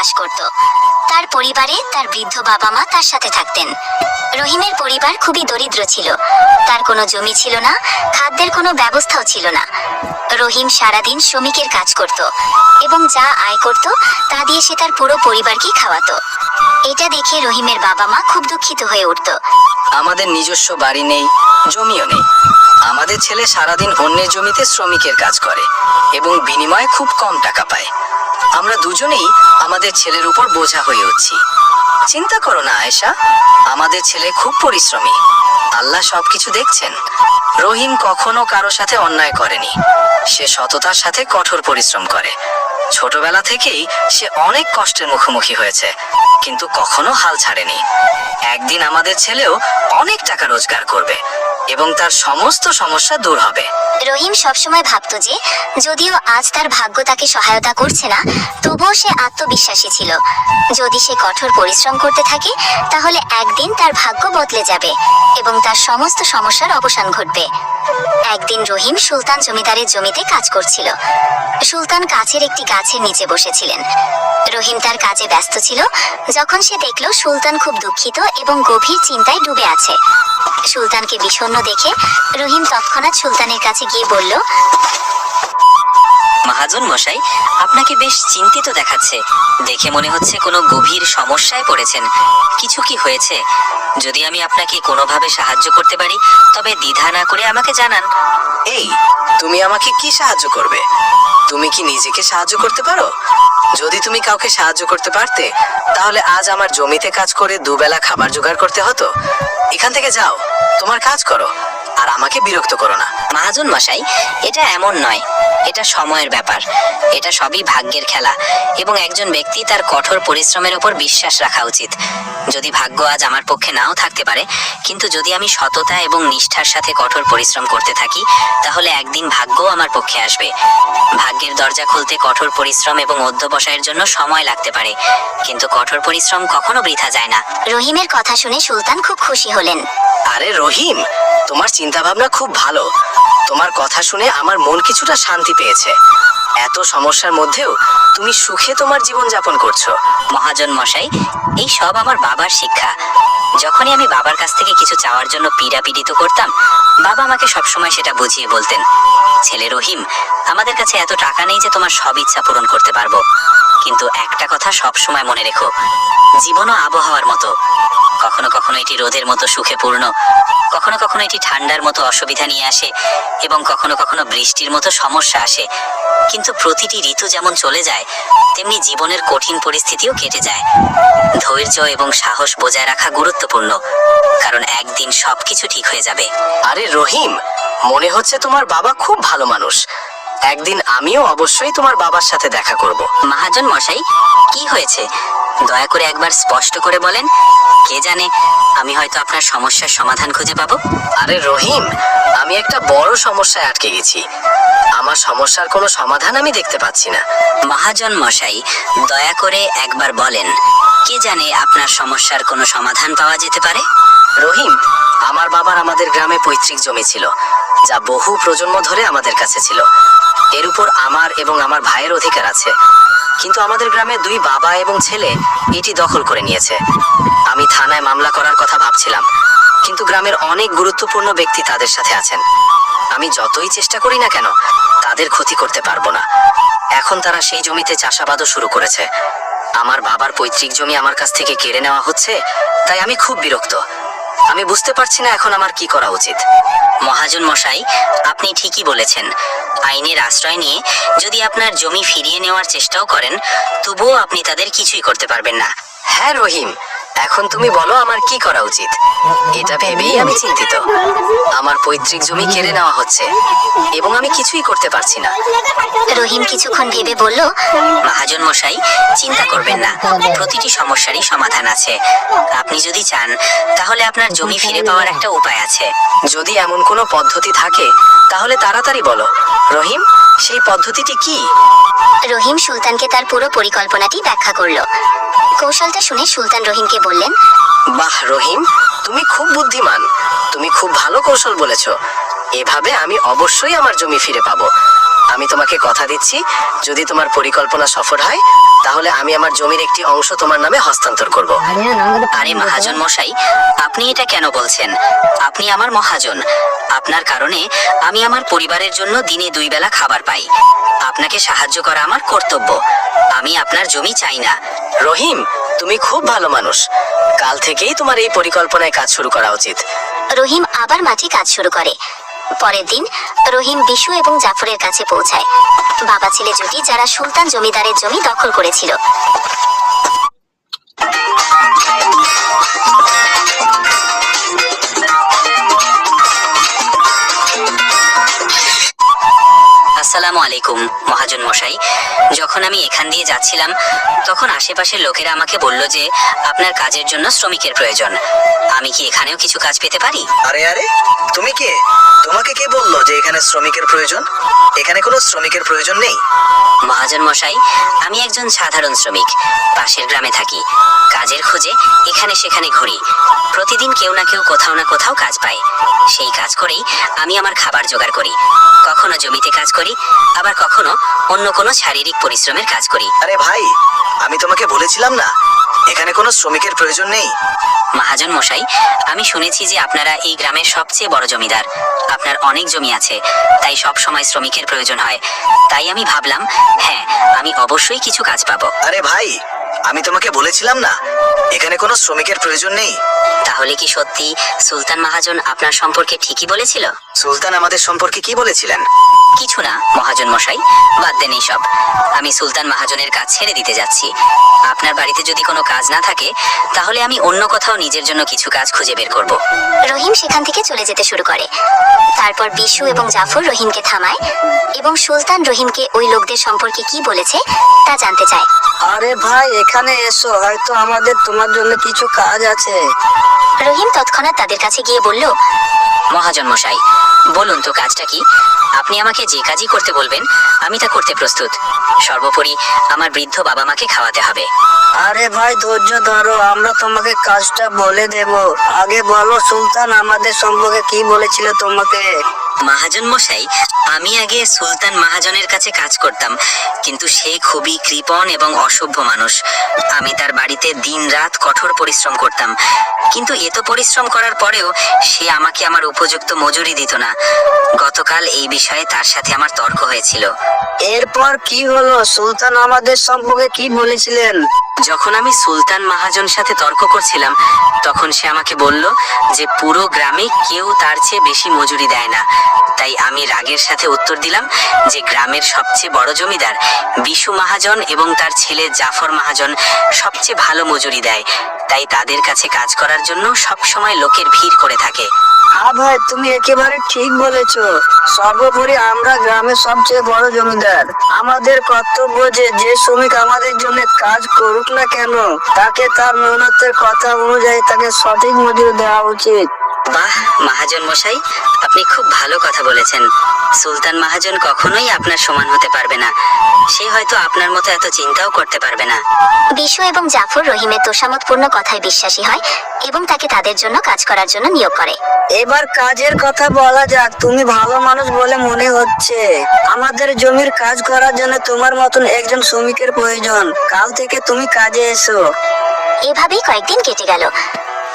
বাস করত। তার পরিবারে তার বৃদ্ধ বাবা মা তার সাথে থাকতেন। রহিমের পরিবার খুবই দরিদ্র ছিল। তার কোনো জমি ছিল না, খাদ্যের কোনো ব্যবস্থাও ছিল না। রহিম সারাদিন শ্রমিকের কাজ করত এবং যা আয় করত, তা দিয়ে সে তার পুরো পরিবারকে খাওয়াতো। এটা দেখে রহিমের বাবা মা খুব দুঃখিত হয়ে উঠত। আমাদের নিজস্ব বাড়ি নেই, জমিও নেই। আমাদের ছেলে সারাদিন অন্যের জমিতে শ্রমিকের কাজ করে এবং বিনিময়ে খুব কম টাকা পায়। আমরা দুজনেই আমাদের ছেলের উপর বোঝা হয়ে উঠছি। চিন্তা করো না, আয়েশা। আমাদের ছেলে খুব পরিশ্রমী। আল্লাহ সবকিছু দেখছেন। রহিম কখনো কারও সাথে অন্যায় করেনি। সে সততার সাথে কঠোর পরিশ্রম করে। ছোটবেলা থেকেই সে অনেক কষ্টের মুখোমুখি হয়েছে, কিন্তু কখনো হাল ছাড়েনি। একদিন আমাদের ছেলেও অনেক টাকা রোজগার করবে। এবং তার সমস্ত সমস্যা দূর হবে। রহিম সবসময় ভাবতো যে, যদিও আজ তার ভাগ্য তাকে সহায়তা করছে না, তবুও সে আত্মবিশ্বাসী ছিল। যদি সে কঠোর পরিশ্রম করতে থাকে, তাহলে একদিন তার ভাগ্য বদলে যাবে এবং তার সমস্ত সমস্যার অবসান ঘটবে। একদিন রহিম সুলতান জমিদারের জমিতে কাজ করছিল। সুলতান কাছের একটি গাছের নিচে বসেছিলেন। রহিম তার কাজে ব্যস্ত ছিল, যখন সে দেখল সুলতান খুব দুঃখিত এবং গভীর চিন্তায় ডুবে আছে। সুলতানকে বিষণ্ণ দেখে রহিম তৎক্ষণাৎ সুলতানের কাছে গিয়ে বলল মহাজন মশাই আপনাকে বেশ চিন্তিত দেখাচ্ছে। দেখে মনে হচ্ছে কোনো গভীর সমস্যায় পড়েছেন। কিছু কি হয়েছে? যদি আমি আপনাকে কোনোভাবে সাহায্য করতে পারি তবে দ্বিধা না করে আমাকে জানান। এই তুমি আমাকে কি সাহায্য করবে? তুমি কি নিজেকে সাহায্য করতে পারো? যদি তুমি কাউকে সাহায্য করতে পারতে, তাহলে আজ আমার জমিতে কাজ করে দুবেলা খাবার জোগাড় করতে হতো। এখান থেকে যাও, তোমার কাজ করো, আর আমাকে বিরক্ত করো না। মহাজন মশাই, এটা এমন নয়। এটা সময়ের ব্যাপার। এটা সবই ভাগ্যের খেলা এবং একজন ব্যক্তি তার কঠোর পরিশ্রমের উপর বিশ্বাস রাখা উচিত। যদি ভাগ্য আজ আমার পক্ষে নাও থাকতে পারে কিন্তু যদি আমি সততা এবং নিষ্ঠার সাথে কঠোর পরিশ্রম করতে থাকি তাহলে একদিন ভাগ্য আমার পক্ষে আসবে। ভাগ্যের দরজা খুলতে কঠোর পরিশ্রম এবং অধ্যবসায়ের জন্য সময় লাগতে পারে কিন্তু কঠোর পরিশ্রম কখনো বৃথা যায় না। রহিমের কথা শুনে সুলতান খুব খুশি হলেন। আরে রহিম তোমার চিন্তা ভাবনা খুব ভালো। তোমার কথা শুনে আমার মন কিছুটা শান্তি পেয়েছে। এত সমস্যার মধ্যেও তুমি সুখে তোমার জীবন যাপন করছ। মহাজন মশাই, এই সব আমার বাবার শিক্ষা। যখনই আমি বাবার কাছ থেকে কিছু চাওয়ার জন্য পীড়া পীড়িত করতাম, বাবা আমাকে সবসময় সেটা বুঝিয়ে বলতেন, ছেলে রহিম, আমাদের কাছে এত টাকা নেই যে তোমার সব ইচ্ছা পূরণ করতে পারব। কিন্তু একটা কথা সব সময় মনে রেখো, জীবনও আবহাওয়ার মতো। কখনো কখনো এটি রোদের মতো সুখে পূর্ণ কখনো কখনো এটি ঠান্ডার মতো অসুবিধা নিয়ে আসে এবং কখনো কখনো বৃষ্টির মতো সমস্যা আসে। কিন্তু প্রতিটি ঋতু যেমন চলে যায় তেমনি জীবনের কঠিন পরিস্থিতিও কেটে যায়। ধৈর্য এবং সাহস বজায় রাখা গুরুত্বপূর্ণ কারণ একদিন সবকিছু ঠিক হয়ে যাবে। আরে রহিম মনে হচ্ছে তোমার বাবা খুব ভালো মানুষ। একদিন আমিও অবশ্যই তোমার বাবার সাথে দেখা করব। মহাজন মশাই কি হয়েছে? দয়া করে একবার স্পষ্ট করে বলেন কে জানে আমি হয়তো আপনার সমস্যার সমাধান খুঁজে পাবো? আরে রহিম আমি একটা বড় সমস্যায় আটকে গেছি। আমার সমস্যার কোনো সমাধান আমি দেখতে পাচ্ছি না। মহাজন মশাই দয়া করে একবার বলেন কে জানে আপনার সমস্যার কোনো সমাধান পাওয়া যেতে পারে? রহিম আমার বাবার আমাদের গ্রামে পৈতৃক জমি ছিল যা বহু প্রজন্ম ধরে আমাদের কাছে ছিল। এর উপর আমার এবং আমার ভাইয়ের অধিকার আছে। কিন্তু আমাদের গ্রামে দুই বাবা এবং ছেলে এটি দখল করে নিয়েছে। আমি থানায় মামলা করার কথা ভাবছিলাম, কিন্তু গ্রামের অনেক গুরুত্বপূর্ণ ব্যক্তি তাদের সাথে আছেন। আমি যতই চেষ্টা করি না কেন, তাদের ক্ষতি করতে পারব না। এখন তারা সেই জমিতে চাষাবাদও শুরু করেছে। আমার বাবার পৈতৃক জমি আমার কাছ থেকে কেড়ে নেওয়া হচ্ছে, তাই আমি খুব বিরক্ত। আমি বুঝতে পারছি না এখন আমার কি করা উচিত। মহাজন মশাই, আপনি ঠিকই বলেছেন। আইনের আশ্রয় নিয়ে যদি আপনার জমি ফিরিয়ে নেওয়ার চেষ্টাও করেন, তবুও আপনি তাদের কিছুই করতে পারবেন না। হ্যাঁ রহিম এখন তুমি বলো আমার কি করা উচিত। এটা ভেবেই আমি চিন্তিত। আমার পৈতৃক জমি কেড়ে নেওয়া হচ্ছে এবং আমি কিছুই করতে পারছি না। রহিম কিছুক্ষণ ভেবে বলল মহাজন মশাই চিন্তা করবেন না। প্রতিটি সমস্যারই সমাধান আছে। আপনি যদি চান তাহলে আপনার জমি ফিরে পাওয়ার একটা উপায় আছে। যদি এমন কোনো পদ্ধতি থাকে তাহলে তাড়াতাড়ি বলো। রহিম সেই পদ্ধতিটি কি? রহিম সুলতানকে তার পুরো পরিকল্পনাটি ব্যাখ্যা করল। কৌশলটা শুনে সুলতান রহিমকে বললেন বাহ রহিম তুমি খুব বুদ্ধিমান। তুমি খুব ভালো কৌশল বলেছ। এভাবে আমি অবশ্যই আমার জমি ফিরে পাবো। আমি তোমাকে কথা দিচ্ছি যদি তোমার পরিকল্পনা সফল হয় তাহলে আমি আমার জমির একটি অংশ তোমার নামে হস্তান্তর করব। আরে মহাজন মশাই আপনি এটা কেন বলছেন? আপনি আমার মহাজন। আপনার কারণে আমি আমার পরিবারের জন্য দিনে দুই বেলা খাবার পাই। আপনাকে সাহায্য করা আমার কর্তব্য। আমি আপনার জমি চাই না। রহিম তুমি খুব ভালো মানুষ। কাল থেকেই তোমার এই পরিকল্পনায় কাজ শুরু করা উচিত। রহিম আবার মাঠে কাজ শুরু করে। পরের দিন রহিম বিশু এবং জাফরের কাছে পৌঁছায়। বাবা ছেলে জুটি যারা সুলতান জমিদারের জমি দখল করেছিল। আসসালামু আলাইকুম। মহাজন মশাই যখন আমি এখান দিয়ে যাচ্ছিলাম তখন আশেপাশের লোকেরা আমাকে বলল যে আপনার কাজের জন্য শ্রমিকের প্রয়োজন। আমি কি এখানেও কিছু কাজ পেতে পারি? আরে আরে তুমি কে? তোমাকে কে বলল যে এখানে শ্রমিকের প্রয়োজন? এখানে কোনো শ্রমিকের প্রয়োজন নেই। মহাজন মশাই আমি একজন সাধারণ শ্রমিক পাশের গ্রামে থাকি। কাজের খোঁজে এখানে সেখানে ঘুরি। প্রতিদিন কেউ না কেউ কোথাও না কোথাও কাজ পায়। সেই কাজ করেই আমি আমার খাবার জোগাড় করি। কখনো জমিতে কাজ করি আবার কখনো অন্য কোনো শারীরিক পরিশ্রমের কাজ করি। আরে ভাই আমি তোমাকে বলেছিলাম না এখানে কোনো শ্রমিকের প্রয়োজন নেই। মহাজন মশাই আমি শুনেছি যে আপনারা এই গ্রামের সবচেয়ে বড় জমিদার। আপনার অনেক জমি আছে তাই সব সময় শ্রমিকের প্রয়োজন হয়। তাই আমি ভাবলাম হ্যাঁ আমি অবশ্যই কিছু কাজ পাবো। আরে ভাই আমি তোমাকে বলেছিলাম না এখানে কোনো শ্রমিকের প্রয়োজন নেই। তাহলে কি সত্যি সুলতান মহাজন আপনার সম্পর্কে ঠিকই বলেছিল? সুলতান আমাদের সম্পর্কে কি বলেছিলেন? কিছু না, মহাজন মশাই, বাদ দেন সব আমি সুলতান মহাজনের কাজ ছেড়ে দিতে যাচ্ছি। আপনার বাড়িতে যদি কোনো কাজ না থাকে, তাহলে আমি অন্য কোথাও নিজের জন্য কিছু কাজ খুঁজে বের করব। রহিম সেখান থেকে চলে যেতে শুরু করে। তারপর বিশু এবং জাফর রহিমকে থামায় এবং সুলতান রহিমকে ওই লোকদের সম্পর্কে কি বলেছে, তা জানতে চায়। আরে ভাই এখানে এসো হয়তো আমাদের তোমার জন্য কিছু কাজ আছে। রহিম তৎক্ষণাৎ তাদের কাছে গিয়ে বলল মহাজন মশাই বলুন তো কাজটা কি? আপনি আমাকে যে কাজই করতে বলবেন আমি তা করতে প্রস্তুত। সর্বোপরি আমার বৃদ্ধ বাবা মাকে খাওয়াতে হবে। আরে ভাই ধৈর্য ধরো আমরা তোমাকে কাজটা বলে দেব। আগে বলো সুলতান আমাদের সম্পর্কে কি বলেছিল তোমাকে? মহাজন মশাই আমি আগে সুলতান মহাজনের কাছে কাজ করতাম কিন্তু সে খুবই কৃপণ এবং অসভ্য মানুষ। আমি তার বাড়িতে দিন রাত কঠোর পরিশ্রম করতাম কিন্তু এত পরিশ্রম করার পরেও সে আমাকে আমার উপযুক্ত মজুরি দিত না। গতকাল এই বিষয়ে তার সাথে আমার তর্ক হয়েছিল। এরপর কি হলো? সুলতান আমাদের সম্পর্কে কি বলেছিলেন? যখন আমি সুলতান মহাজন সাথে তর্ক করছিলাম তখন সে আমাকে বলল যে পুরো গ্রামে কেউ তার চেয়ে বেশি মজুরি দেয় না। তাই আমি রাগের সাথে উত্তর দিলাম যে গ্রামের সবচেয়ে বড় জমিদার বিশু মহাজন এবং তার ছেলে জাফর মহাজন সবচেয়ে ভালো মজুরি দেয়। তাই তাদের কাছে কাজ করার জন্য সব সময় লোকের ভিড় করে থাকে। হ্যাঁ ভাই, তুমি একেবারে ঠিক বলেছ। সর্বোপরি আমরা গ্রামের সবচেয়ে বড় জমিদার। আমাদের কর্তব্য যে যে শ্রমিক আমাদের জন্য কাজ করুক না কেন, তাকে তার মেহনতের কথা অনুযায়ী তাকে সঠিক মজুরি দেওয়া উচিত। বাহ মহাজন মশাই আপনি খুব ভালো কথা বলেছেন। সুলতান মহাজন কখনোই আপনার সমান হতে পারবে না। সে হয়তো আপনার মতো এত চিন্তাও করতে পারবে না। বিশু এবং জাফর রহিমের তোষামতপূর্ণ কথায় বিশ্বাসী হয় এবং তাকে তাদের জন্য কাজ করার জন্য নিয়োগ করে। এবার কাজের কথা বলা যাক তুমি ভালো মানুষ বলে মনে হচ্ছে। আমাদের জমির কাজ করার জন্য তোমার মতন একজন শ্রমিকের প্রয়োজন। কাল থেকে তুমি কাজে এসো। এভাবেই কয়েকদিন কেটে গেল।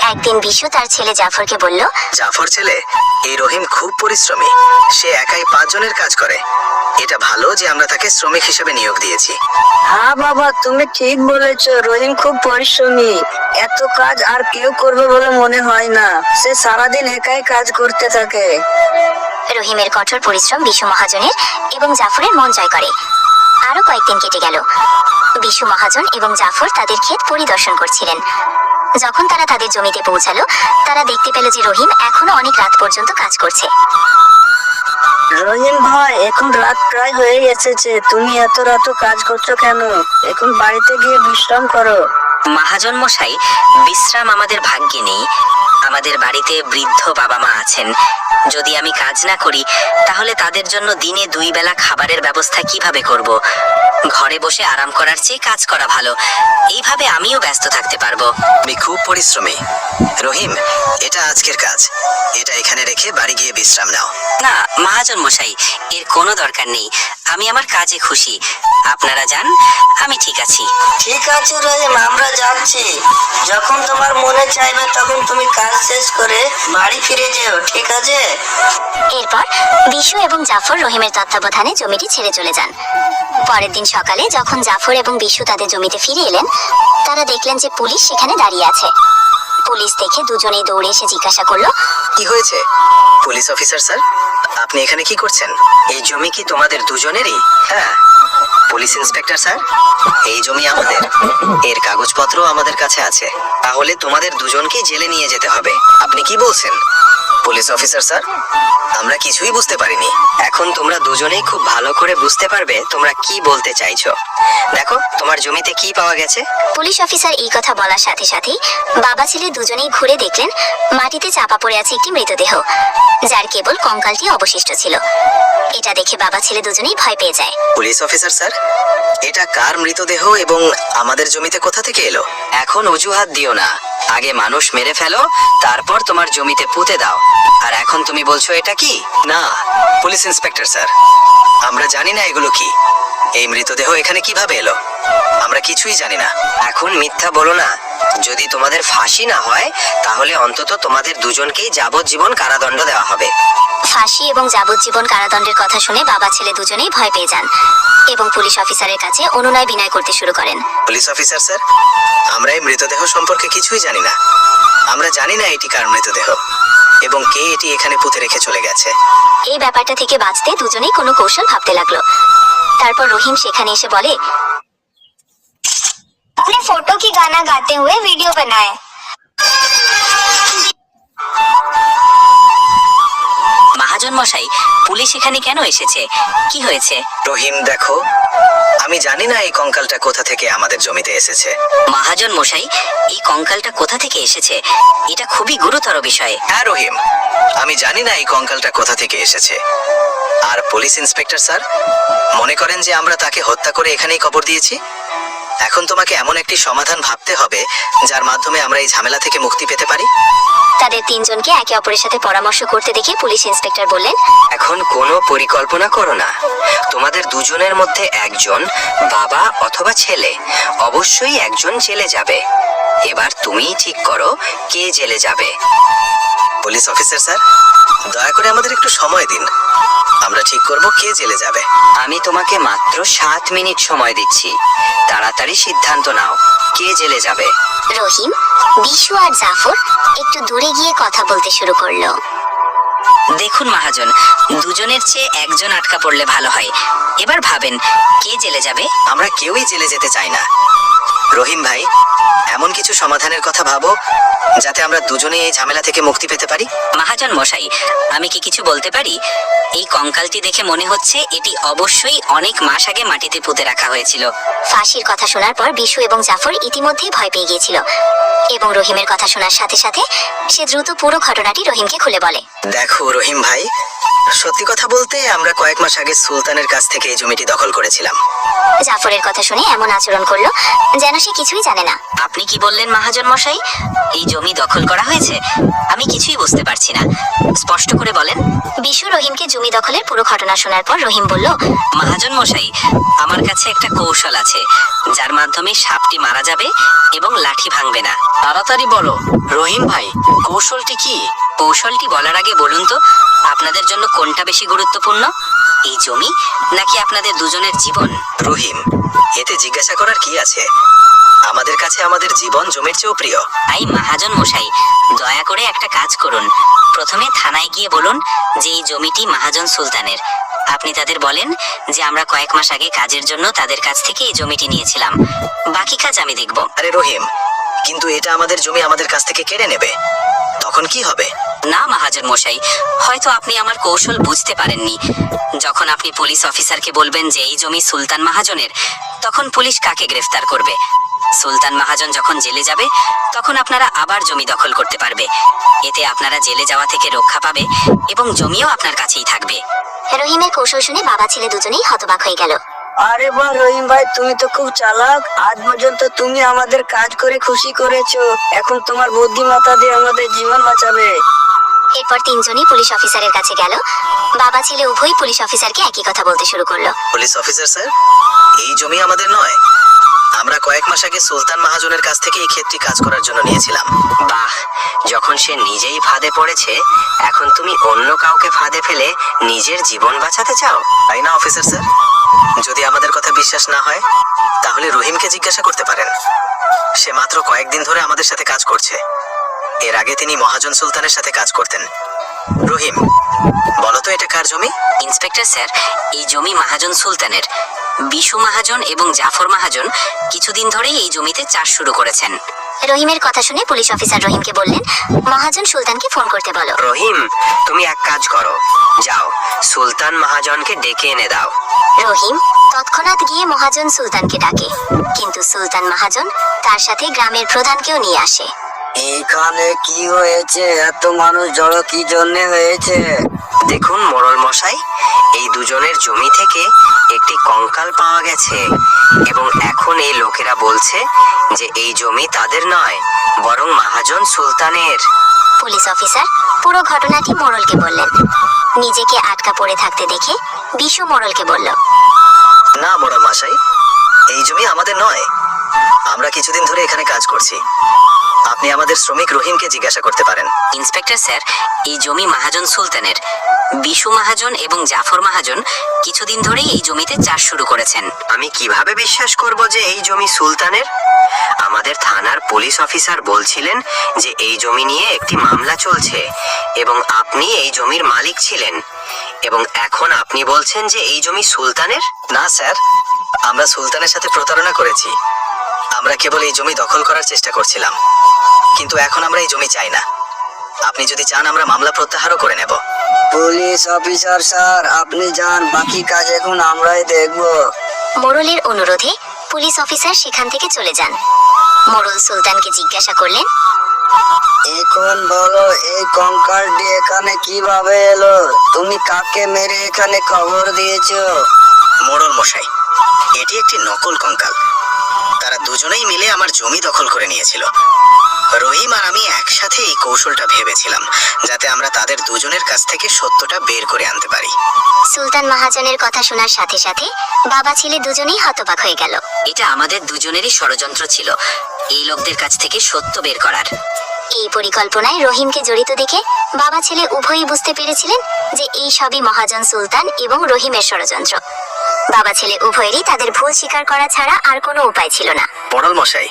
একদিন বিশু তার ছেলে জাফরকে বলল জাফর ছেলে? এই রহিম খুব পরিশ্রমী। সে একাই পাঁচজনের কাজ করে। এটা ভালো যে আমরা তাকে শ্রমিক হিসেবে নিয়োগ দিয়েছি। হ্যাঁ বাবা তুমি ঠিক বলেছ রহিম খুব পরিশ্রমী। এত কাজ আর কেউ করবে বলে মনে হয় না। সে সারাদিন একাই কাজ করতে থাকে। রহিমের কঠোর পরিশ্রম বিশু মহাজনের এবং জাফরের মন জয় করে। আরও কয়েকদিন কেটে গেল। বিশু মহাজন এবং জাফর তাদের ক্ষেত পরিদর্শন করছিলেন। যখন তারা তাদের জমিতে পৌঁছালো তারা দেখতে পেল যে রহিম এখনও অনেক রাত পর্যন্ত কাজ করছে। রহিম ভাই এখন রাত প্রায় হয়ে এসেছে তুমি এত রাত কাজ করছ কেন? এখন বাড়িতে গিয়ে বিশ্রাম করো। মহাজন মশাই বিশ্রাম আমাদের ভাগ্যে নেই। আমাদের বাড়িতে বৃদ্ধ বাবা মা আছেন। যদি আমি কাজ না করি তাহলে তাদের জন্য দিনে দুই বেলা খাবারের ব্যবস্থা কীভাবে করব? ঘরে বসে আরাম করার চেয়ে কাজ করা ভালো। এইভাবে আমিও ব্যস্ত থাকতে পারব। আমি খুব পরিশ্রমী। রহিম এটা আজকের কাজ। এটা এখানে রেখে বাড়ি গিয়ে বিশ্রাম নাও। না মহাজন মশাই এর কোনো দরকার নেই। আমি আমার কাজে খুশি। আপনারা যান আমি ঠিক আছি। ঠিক আছে রহিম আমরা যাচ্ছি। যখন তোমার মনে চাইবে তখন তুমি কাজ শেষ করে বাড়ি ফিরে যেও ঠিক আছে? এরপর বিশু এবং জাফর রহিমের তত্ত্বাবধানে জমিটি ছেড়ে চলে যান। পরের দিন সকালে যখন জাফর এবং বিশু তাদের জমিতে ফিরে এলেন, তারা দেখলেন যে পুলিশ সেখানে দাঁড়িয়ে আছে। পুলিশ দেখে দুজনেই দৌড়ে এসে জিজ্ঞাসা করল, কি হয়েছে? পুলিশ অফিসার স্যার, আপনি এখানে কি করছেন? এই জমি কি তোমাদের দুজনেরই? হ্যাঁ। Police inspector sir. এই জমি আমাদের। এর কাগজপত্র আমাদের কাছে আছে। তাহলে তোমাদের দুজনকেই জেলে নিয়ে যেতে হবে। আপনি কি বলছেন? Police officer sir? আমরা কিছুই বুঝতে পারিনি। এখন তোমরা দুজনেই খুব ভালো করে বুঝতে পারবে তোমরা কি বলতে চাইছো। দেখো তোমার জমিতে কি পাওয়া গেছে? পুলিশ অফিসার এই কথা বলার সাথে সাথেই বাবা ছেলে দুজনেই ঘুরে দেখলেন মাটিতে চাপা পড়ে আছে একটি মৃতদেহ যার কেবল কঙ্কালটি অবশিষ্ট ছিল। এটা দেখে বাবা ছেলে দুজনেই ভয় পেয়ে যায়। Police officer sir. এটা কার মৃতদেহ এবং আমাদের জমিতে কোথা থেকে এলো? এখন অজুহাত দিও না। আগে মানুষ মেরে ফেলো, তারপর তোমার জমিতে পুঁতে দাও। আর এখন তুমি বলছো এটা কি? না, পুলিশ ইন্সপেক্টর স্যার। আমরা জানি না এগুলো কি। এই মৃতদেহ এখানে কীভাবে এলো? আমরা কিছুই জানি না। এখন মিথ্যা বলো না। যদি তোমাদের ফাঁসি না হয়, তাহলে অন্তত তোমাদের দুজনকেই যাবজ্জীবন কারাদণ্ড দেওয়া হবে। ফাঁসি এবং যাবজ্জীবন কারাদণ্ডের কথা শুনে বাবা ছেলে দুজনেই ভয় পেয়ে যান। এবং পুলিশ অফিসারের কাছে অনুনয় বিনয় করতে শুরু করেন পুলিশ অফিসার স্যার আমরা এই মৃতদেহ সম্পর্কে কিছুই জানি না আমরা জানি না এটি কার মৃতদেহ এবং কে এটি এখানে পুঁতে রেখে চলে গেছে এই ব্যাপারটা থেকে বাঁচতে দুজনেই কোনো কৌশল ভাবতে লাগলো তারপর রহিম সেখানে এসে বলে अपने फोटो की गाना गाते हुए वीडियो बनाए মহাজন মশাই পুলিশ এখানে কেন এসেছে? কি হয়েছে? রহিম দেখো আমি জানি না এই কঙ্কালটা কোথা থেকে আমাদের জমিতে এসেছে। মহাজন মশাই এই কঙ্কালটা কোথা থেকে এসেছে? এটা খুবই গুরুতর বিষয়। হ্যাঁ রহিম আমি জানি না এই কঙ্কালটা কোথা থেকে এসেছে। আর পুলিশ ইন্সপেক্টর স্যার মনে করেন যে আমরা তাকে হত্যা করে এখানেই কবর দিয়েছি? এখন তোমাকে এমন একটি সমাধান ভাবতে হবে যার মাধ্যমে আমরা এই ঝামেলা থেকে মুক্তি পেতে পারি? তাদের তিনজনকে একে অপরের সাথে পরামর্শ করতে দেখে পুলিশ ইন্সপেক্টর বললেন এখন কোনো পরিকল্পনা করো না। তোমাদের দুজনের মধ্যে একজন বাবা অথবা ছেলে। অবশ্যই একজন জেলে যাবে। এবার তুমিই ঠিক করো কে জেলে যাবে। পুলিশ অফিসার স্যার দয়া করে আমাদের একটু সময় দিন। আমরা ঠিক করব কে জেলে যাবে। আমি তোমাকে মাত্র সাত মিনিট সময় দিচ্ছি। তাড়াতাড়ি সিদ্ধান্ত নাও কে জেলে যাবে। রহিম বিশু আর জাফর একটু দূরে গিয়ে কথা বলতে শুরু করল। দেখুন মহাজন দুজনের চেয়ে একজন আটকা পড়লে ভালো হয়। এবার ভাবেন কে জেলে যাবে? আমরা কেউই জেলে যেতে চাই না। রহিম ভাই এমন কিছু সমাধানের কথা ভাবো যাতে আমরা দুজনেই এই ঝামেলা থেকে মুক্তি পেতে পারি? মহাজন মশাই আমি কি কিছু বলতে পারি? এই কঙ্কালটি দেখে মনে হচ্ছে এটি অবশ্যই অনেক মাস আগে মাটিতে পুঁতে রাখা হয়েছিল। ফাঁসির কথা শোনার পর বিশু এবং জাফর ইতিমধ্যেই ভয় পেয়ে গিয়েছিল। এবং রহিমের কথা শোনার সাথে সাথে সে দ্রুত পুরো ঘটনাটি রহিমকে খুলে বলে। দেখো রহিম ভাই সত্যি কথা বলতে আমরা কয়েক মাস আগে সুলতানের কাছ থেকে এই জমিটি দখল করেছিলাম। জাফরের কথা শুনে এমন আচরণ করল যেন সে কিছুই জানে না। আপনি কি বললেন মহাজন মশাই? এই জমি দখল করা হয়েছে? আমি কিছুই বুঝতে পারছি না। স্পষ্ট করে বলেন। বিশু রহিমকে জমি দখলের পুরো ঘটনা শোনার পর রহিম বলল মহাজন মশাই আমার কাছে একটা কৌশল আছে যার মাধ্যমে সাপটি মারা যাবে এবং লাঠি ভাঙবে না। তাড়াতাড়ি বলো। রহিম ভাই কৌশলটি কি? কৌশলটি বলার আগে বলুন তো আপনাদের জন্য কোনটা বেশি গুরুত্বপূর্ণ? এই জমি নাকি আপনাদের দুজনের জীবন? রহিম এতে জিজ্ঞাসা করার কি আছে? আমাদের কাছে আমাদের জীবন জমির চেয়েও প্রিয়। তাই মহাজন মশাই দয়া করে একটা কাজ করুন। প্রথমে থানায় গিয়ে বলুন যে এই জমিটি মহাজন সুলতানের। আপনি তাদের বলেন যে আমরা কয়েক মাস আগে কাজের জন্য তাদের কাছ থেকে এই জমিটি নিয়েছিলাম। বাকি কাজ আমি দেখব। আরে রহিম কিন্তু এটা আমাদের জমি আমাদের কাছ থেকে কেড়ে নেবে? তখন কি হবে? না মহাজন মশাই হয়তো আপনি আমার কৌশল বুঝতে পারেননি। যখন আপনি পুলিশ অফিসারকে বলবেন যে এই জমি সুলতান মহাজনের তখন পুলিশ কাকে গ্রেফতার করবে? সুলতান মহাজন যখন জেলে যাবে তখন আপনারা আবার জমি দখল করতে পারবে। এতে আপনারা জেলে যাওয়া থেকে রক্ষা পাবে এবং জমিও আপনার কাছেই থাকবে। রহিমের কৌশল শুনে বাবা ছেলে দুজনেই হতবাক হয়ে গেল। আরে বাহ রহিম ভাই তুমি তো খুব চালাক। আজ পর্যন্ত তুমি আমাদের কাজ করে খুশি করেছ। এখন তোমার বুদ্ধিমত্তা দিয়ে আমাদের জীবন বাঁচাবে। এরপর তিনজনই পুলিশ অফিসারের কাছে গেল। বাবা ছেলে উভয়ই পুলিশ অফিসারকে একই কথা বলতে শুরু করল। Police officer sir? এই জমি আমাদের নয়। আমরা কয়েক মাস আগে সুলতান মাহাজনের কাছ থেকে এই ক্ষেত্রে কাজ করার জন্য নিয়েছিলাম। বাহ যখন সে নিজেই ফাঁদে পড়েছে এখন তুমি অন্য কাউকে ফাঁদে ফেলে নিজের জীবন বাঁচাতে চাও? তাই না অফিসার স্যার? যদি আমাদের কথা বিশ্বাস না হয় তাহলে রহিমকে জিজ্ঞাসা করতে পারেন। সে মাত্র কয়েকদিন ধরে আমাদের সাথে কাজ করছে। এর আগে তিনি মহাজন সুলতানের সাথে কাজ করতেন। রহিম বলো তো এটা কার জমি? ইন্সপেক্টর স্যার এই জমি মহাজন সুলতানের। বিশু মাহাজন এবং জাফর মাহাজন কিছুদিন ধরেই এই জমিতে চাষ শুরু করেছেন। রহিমের কথা শুনে পুলিশ অফিসার রহিমকে বললেন মহাজন সুলতানকে ফোন করতে বলো। রহিম তুমি এক কাজ করো। যাও সুলতান মহাজনকে ডেকে এনে দাও। রহিম তৎক্ষণাৎ গিয়ে মহাজন সুলতানকে ডাকে। কিন্তু সুলতান মহাজন তার সাথে গ্রামের প্রধানকেও নিয়ে আসে। এখানে কি হয়েছে? এত মানুষ জড়ো কি জন্য হয়েছে? দেখুন মোড়ল মশাই এই দুজনের জমি থেকে একটি কঙ্কাল পাওয়া গেছে এবং এখন এই লোকেরা বলছে যে এই জমি তাদের নয় বরং মাহাজন সুলতানের। পুলিশ অফিসার পুরো ঘটনাটি মোড়লকে বললেন। নিজেকে আটকা পড়ে থাকতে দেখে বিশু মোড়লকে বলল না বড় মশাই এই জমি আমাদের নয়। আমরা কিছুদিন ধরে এখানে কাজ করছি। আপনি আমাদের শ্রমিক রহিমকে জিজ্ঞাসা করতে পারেন। ইন্সপেক্টর স্যার এই জমি মাহাজন সুলতানের। বিশু মাহাজন এবং জাফর মাহাজন কিছুদিন ধরেই এই জমিতে চাষ শুরু করেছেন। আমি কীভাবে বিশ্বাস করব যে এই জমি সুলতানের? আমাদের থানার পুলিশ অফিসার বলছিলেন যে এই জমি নিয়ে একটি মামলা চলছে এবং আপনি এই জমির মালিক ছিলেন। এবং এখন আপনি বলছেন যে এই জমি সুলতানের? না স্যার। আমরা সুলতানের সাথে প্রতারণা করেছি। আমরা কেবল এই জমি দখল করার চেষ্টা করছিলাম। কিন্তু এখন আমরা এই জমি চাই না। আপনি যদি চান আমরা মামলা প্রত্যাহারও করে নেব। পুলিশ অফিসার স্যার আপনি যান বাকি কাজ এখন আমরাই দেখব। মোড়লের অনুরোধে পুলিশ অফিসার সেখান থেকে চলে যান। মোরল সুলতানকে জিজ্ঞাসা করলেন এখন বলো এই কঙ্কালটি এখানে কীভাবে এলো? তুমি কাকে মেরে এখানে খবর দিয়েছ? মোড়ল মশাই এটি একটি নকল কঙ্কাল। দুজনেই মিলে আমার জমি দখল করে নিয়েছিল। রহিম আর আমি একসাথে এই কৌশলটা ভেবেছিলাম যাতে আমরা তাদের দুজনের কাছ থেকে সত্যটা বের করে আনতে পারি। সুলতান মহাজনের কথা শোনার সাথে সাথে বাবা ছেলে দুজনেই হতবাক হয়ে গেল। এটা আমাদের দুজনেরই ষড়যন্ত্র ছিল এই লোকদের কাছ থেকে সত্য বের করার। এই পরিকল্পনায় রহিমকে জড়িত দেখে বাবা ছেলে উভয়ই বুঝতে পেরেছিলেন যে এই সবই মহাজন সুলতান এবং রহিমের ষড়যন্ত্র। বাবা ছেলে উভয়েরই তাদের ভুল স্বীকার করা ছাড়া আর কোনো উপায় ছিল না। পড়াল মশাই